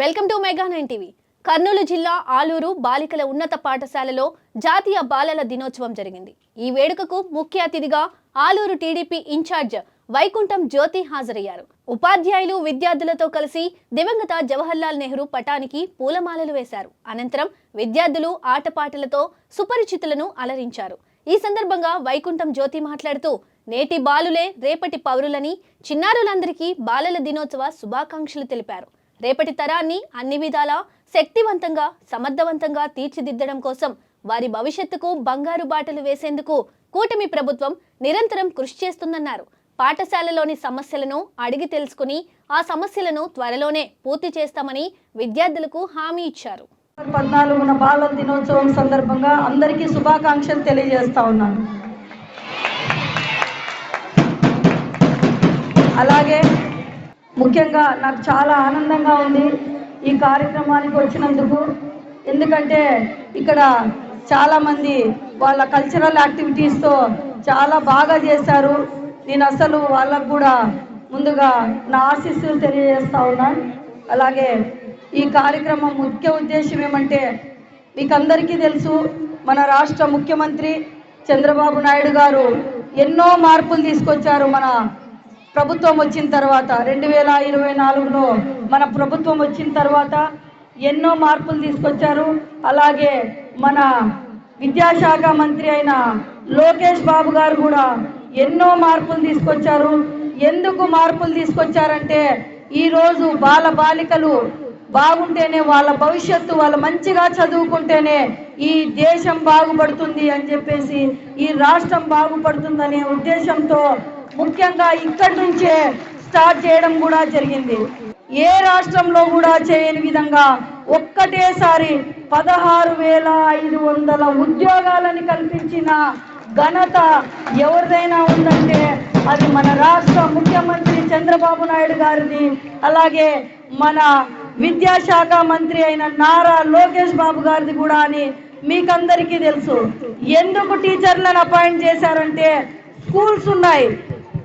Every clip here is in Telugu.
Welcome to Mega nine TV. Kurnool జిల్లా ఆలూరు బాలికల ఉన్నత పాఠశాలలో జాతీయ బాలల దినోత్సవం జరిగింది. ఈ వేడుకకు ముఖ్య అతిథిగా ఆలూరు టీడీపీ ఇన్ఛార్జ్ వైకుంఠం జ్యోతి హాజరయ్యారు. ఉపాధ్యాయులు విద్యార్థులతో కలిసి దివంగత జవహర్లాల్ నెహ్రూ పటానికి పూలమాలలు వేశారు. అనంతరం విద్యార్థులు ఆటపాటలతో సుపరిచితులను అలరించారు. ఈ సందర్భంగా వైకుంఠం జ్యోతి మాట్లాడుతూ నేటి బాలులే రేపటి పౌరులని చిన్నారులందరికీ బాలల దినోత్సవ శుభాకాంక్షలు తెలిపారు. రేపటి తరాన్ని అన్ని విధాలా శక్తివంతంగా సమర్థవంతంగా తీర్చిదిద్దడం కోసం వారి భవిష్యత్తుకు బంగారు బాటలు వేసేందుకు కూటమి ప్రభుత్వం నిరంతరం కృషి చేస్తుందన్నారు. పాఠశాలలోని సమస్యలను అడిగి తెలుసుకుని ఆ సమస్యలను త్వరలోనే పూర్తి చేస్తామని విద్యార్థులకు హామీ ఇచ్చారు. పద్నాలుగున బాలల దినోత్సవం సందర్భంగా అందరికీ శుభాకాంక్షలు తెలియజేస్తా ఉన్నాను. అలాగే ముఖ్యంగా నాకు చాలా ఆనందంగా ఉంది ఈ కార్యక్రమానికి వచ్చినందుకు. ఎందుకంటే ఇక్కడ చాలామంది వాళ్ళ కల్చరల్ యాక్టివిటీస్తో చాలా బాగా చేశారు. నేను అసలు వాళ్ళకు కూడా ముందుగా నా ఆశీస్సులు తెలియజేస్తా ఉన్నాను అలాగే ఈ కార్యక్రమం ముఖ్య ఉద్దేశం ఏమంటే మీకు అందరికీ తెలుసు మన రాష్ట్ర ముఖ్యమంత్రి చంద్రబాబు నాయుడు గారు ఎన్నో మార్పులు తీసుకొచ్చారు మన ప్రభుత్వం వచ్చిన తర్వాత రెండు వేల ఇరవై నాలుగులో మన ప్రభుత్వం వచ్చిన తర్వాత ఎన్నో మార్పులు తీసుకొచ్చారు. అలాగే మన విద్యాశాఖ మంత్రి అయిన లోకేష్ బాబు గారు కూడా ఎన్నో మార్పులు తీసుకొచ్చారు. ఎందుకు మార్పులు తీసుకొచ్చారంటే ఈరోజు బాల బాలికలు బాగుంటేనే వాళ్ళ భవిష్యత్తు వాళ్ళు మంచిగా చదువుకుంటేనే ఈ దేశం బాగుపడుతుంది అని చెప్పేసి ఈ రాష్ట్రం బాగుపడుతుందనే ఉద్దేశంతో ముఖ్యంగా ఇక్కడి నుంచే స్టార్ట్ చేయడం కూడా జరిగింది. ఏ రాష్ట్రంలో కూడా చేయని విధంగా ఒక్కటేసారి పదహారు వేల ఐదు వందల ఉద్యోగాలని కల్పించిన ఘనత ఎవరిదైనా ఉందంటే అది మన రాష్ట్ర ముఖ్యమంత్రి చంద్రబాబు నాయుడు గారిది. అలాగే మన విద్యాశాఖ మంత్రి అయిన నారా లోకేష్ బాబు గారిది కూడా అని మీకందరికీ తెలుసు. ఎందుకు టీచర్లను అపాయింట్ చేశారంటే స్కూల్స్ ఉన్నాయి.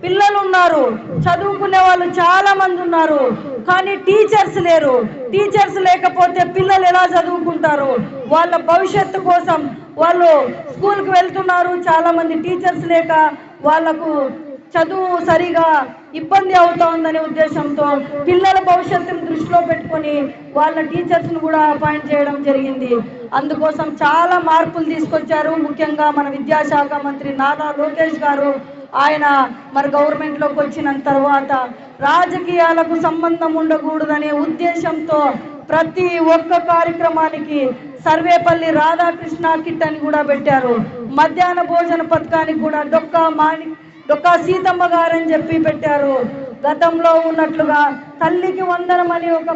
పిల్లలు ఉన్నారు చదువుకునే వాళ్ళు చాలా మంది ఉన్నారు. కానీ టీచర్స్ లేరు. టీచర్స్ లేకపోతే పిల్లలు ఎలా చదువుకుంటారు? వాళ్ళ భవిష్యత్తు కోసం వాళ్ళు స్కూల్కి వెళ్తున్నారు. చాలా మంది టీచర్స్ లేక వాళ్ళకు చదువు సరిగా ఇబ్బంది అవుతా ఉందనే ఉద్దేశంతో పిల్లల భవిష్యత్తును దృష్టిలో పెట్టుకొని వాళ్ళ టీచర్స్ను కూడా అపాయింట్ చేయడం జరిగింది. అందుకోసం చాలా మార్పులు తీసుకొచ్చారు. ముఖ్యంగా మన విద్యాశాఖ మంత్రి నారా లోకేష్ గారు. ఆయన మరి గవర్నమెంట్లోకి వచ్చిన తర్వాత రాజకీయాలకు సంబంధం ఉండకూడదనే ఉద్దేశంతో ప్రతి ఒక్క కార్యక్రమానికి సర్వేపల్లి రాధాకృష్ణ కిట్ అని కూడా పెట్టారు. మధ్యాహ్న భోజన పథకానికి కూడా డొక్కా మాణి డొక్కా సీతమ్మ గారని చెప్పి పెట్టారు. గతంలో ఉన్నట్లుగా తల్లికి వందనం అని ఒక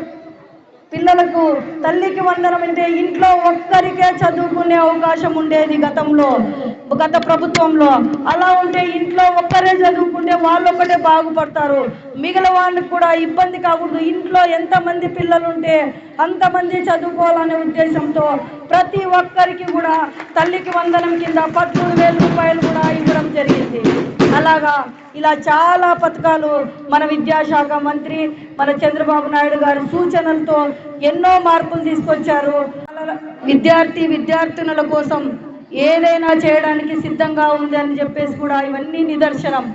పిల్లలకు తల్లికి వందనం అంటే ఇంట్లో ఒక్కరికే చదువుకునే అవకాశం ఉండేది గతంలో గత ప్రభుత్వంలో. అలా ఉంటే ఇంట్లో ఒక్కరే చదువుకుంటే వాళ్ళు ఒక్కటే బాగుపడతారు. మిగిలిన వాళ్ళకి కూడా ఇబ్బంది కాకూడదు. ఇంట్లో ఎంతమంది పిల్లలు ఉంటే అంతమంది చదువుకోవాలనే ఉద్దేశంతో ప్రతి ఒక్కరికి కూడా తల్లికి వందనం కింద పదమూడు వేల రూపాయలు కూడా ఇవ్వడం జరిగింది. అలాగా ఇలా చాలా పథకాలు మన విద్యాశాఖ మంత్రి మన చంద్రబాబు నాయుడు గారి సూచనలతో ఎన్నో మార్పులు తీసుకొచ్చారు. విద్యార్థి విద్యార్థినుల కోసం ఏదైనా చేయడానికి సిద్ధంగా ఉంది అని చెప్పేసి కూడా ఇవన్నీ నిదర్శనం.